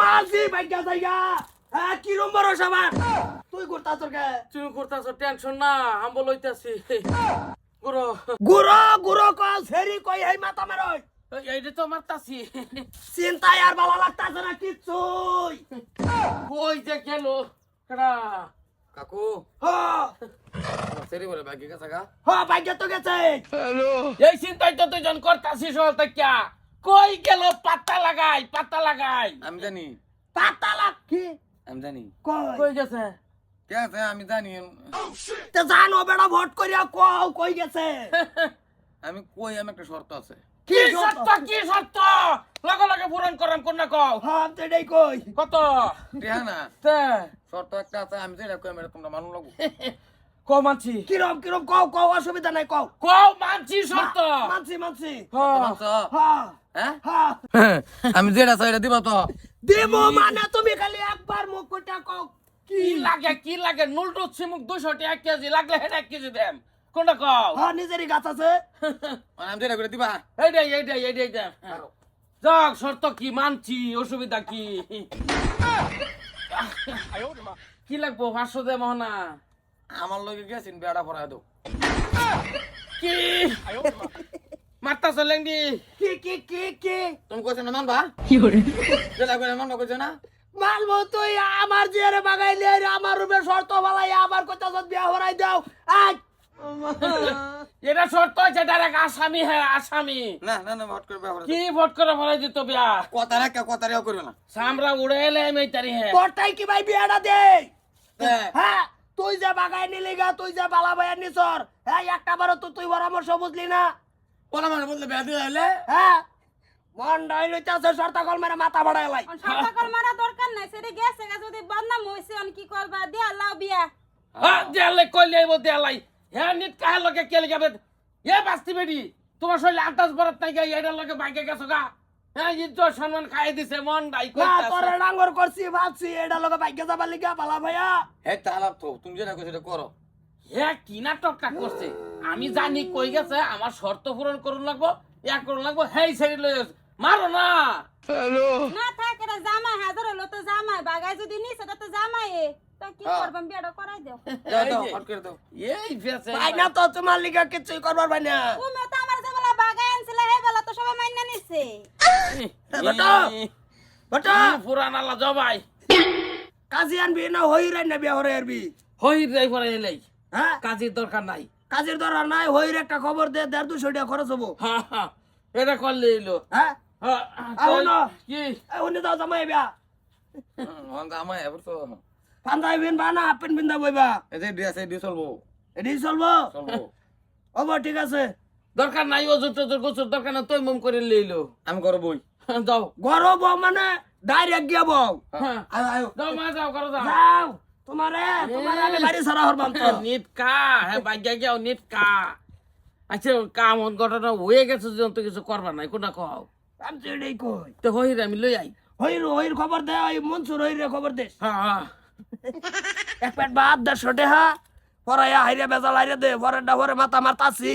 মালছি ভাগ্যা জায়গা হ্যাঁ কি নম্বর সবার? তুই করতা কে? তুমি করতেছো টেনশন না আম্বল লইতাছি গুরো গুরো গুরো কল সেরি কই এই মাথা মারই। এইটা তো মারতাছি চিন্তায় আর ভালো লাগতাছে না কিচ্ছুই। কই যে গেল? কেডা? কাকু। হ। সেরি বলে বাকি গেছে গা? হ ভাগ্য তো গেছে। এই চিন্তাই তো তুই জন করতাছি সল কিয়া কই গেল পাতা লাগাই পাত্তা লাগাই? আমি জানি। পাতা লাগ কি? আমি জানি। কই? কই গেছে? কে আছে? আমি জানি। তে জানো বেড়া ভোট করিয়া কও কই গেছে? আমি কই আমি একটা শর্ত আছে। কি সত্য কি সত্য লগে লগে পূরণ করাম কোন না কও। হ্যাঁ তো এটাই কই। কত? টিহা না তে। শর্ত একটা আছে আমি যেটা কই আমি তোমরা মানুষ লাগবো। ক মানছি। কিরম কিরম কও কও অসুবিধা নাই কও। কও মানছি সত্য মানছি মানছি। হ্যাঁ। হ্যাঁ। আমি যেটা চাই এটা দিবা তো। দেব মানে তুমি খালি একবার মুখ কোটা কও কি লাগে কি লাগে? নুলটু চিমুক দুশো টাকা কেজি। লাগলে হেড এক কেজি দেম। কোনটা কও? হ্যাঁ নিজেরই গাছ আছে। মানে আমি যেটা করে দিবা। এইটাই এইটাই এইটাই এইটাই যাক শর্ত কি? মানছি। অসুবিধা কি? কি লাগবো? পাঁচশো দে মোহনা। আমার লগে গেছিন বেড়া পড়ায় দাও। কি? মারতা চলেন দি কি কি কি কি? তুমি কইছো না মানবা? যেটা করে মানবা কইছো না? মালবো তুই আমার যে রে বাগাইলে আমার রূপে শর্ত বালাই আমার কথা সব বিয়া হরাই দাও। আজ এটা শর্ত আছে ডাইরেক্ট আসামি হ্যাঁ আসামি। না না না ভট করে ব্যবহার কি ভোট করে ফলাই দিত বিয়া কথা না কে কথা রেও করবে না। সামরা উড়ে এলে আমি তারি হ্যাঁ। কি ভাই বিয়াটা দে হ্যাঁ। তুই যে নিলি গা তুই যে বালা ভাইয়ের নিছর হ্যাঁ একটা বারো তো তুই পরামর্শ বুঝলি না। বললে বেয়া দিয়ে আইলে হ্যাঁ মন ডাই লইতাছে শর্তা কল মেরে মাথা বাড়াই লাই। মারা দরকার নাই সেটা গেছে গা যদি বদনাম হইছে অন কি করবা দিয়া লাও বিয়া। হ্যাঁ কইলে আইব দেয়ালাই হ্যাঁ নিট কাহে লগে কেলে যাবে এ বাস্তি বেডি তোমার শরীরে আন্দাজ বরাত নাই গা এটার লগে বাইকে গেছো গা। ইজ্জত সম্মান খাই দিছে মন তোর ডাঙ্গর করছি ভাবছি এটা লোক ভাগ্য যাবার লিগা বালা ভাইয়া। হে তালাপ তো তুমি যেটা কইছো সেটা করো। হ্যাঁ কি নাটকটা করছে? আমি জানি কই গেছে আমার শর্ত পূরণ করুন লাগবো ইয়া করুন লাগবো হেই ছেড়ে লই মারো না! না থাকে রে জামাই হাজার হলো তো জামাই বাগাই যদি নিছে তো জামাই এ। তো কি হ্যাঁ। করবাম বিয়াটা করাই দেও। এই দাও। দাও ফেসে ভাই না তো তোমার লিগা কিছুই করবার ভাই না মাইনা নিছে। বেটা, পুরান আল্লাহ জবাই। কাজী আনবি না না বিয়া হরে আরবি পরে এলাই হ্যাঁ? কাজের দরকার নাই। কাজের দরকার নাই হইর একটা খবর দে দেড় দুশো টাকা খরচ হব। হ্যাঁ, হ্যাঁ, এটা করলে এলো হ্যাঁ। হ্যাঁ, ঠিক আছে। দরকার নাই অজুর টজুর গোসুর দরকার নাই তুই মম করে লইলো। আমি করো বই। যাও। গরব মানে ডাইরেক্ট গিয়া বউ। হ্যাঁ। আয়ো আয়ো। যাও মা যাও করো যাও। যাও। তোমারে তোমার আমি বাড়ি সারা হরবাম তো। নিট কা হ্যাঁ বাগ্যা গিয়াও নিট কা আচ্ছা কাম ঘটনা হয়ে গেছে যখন তো কিছু করবার নাই কোনটা কও? আমি তো এটাই কই। তো হই রে আমি লই আই। হইর হইর খবর দে ওই মনসুর হইরে খবর দে। হ্যাঁ। হ্যাঁ এক প্যাট বাদ দেড়শো টেহা। পরাইয়া হাইরে বেজাল হাইরে দে পরে মাথা মারতাছি।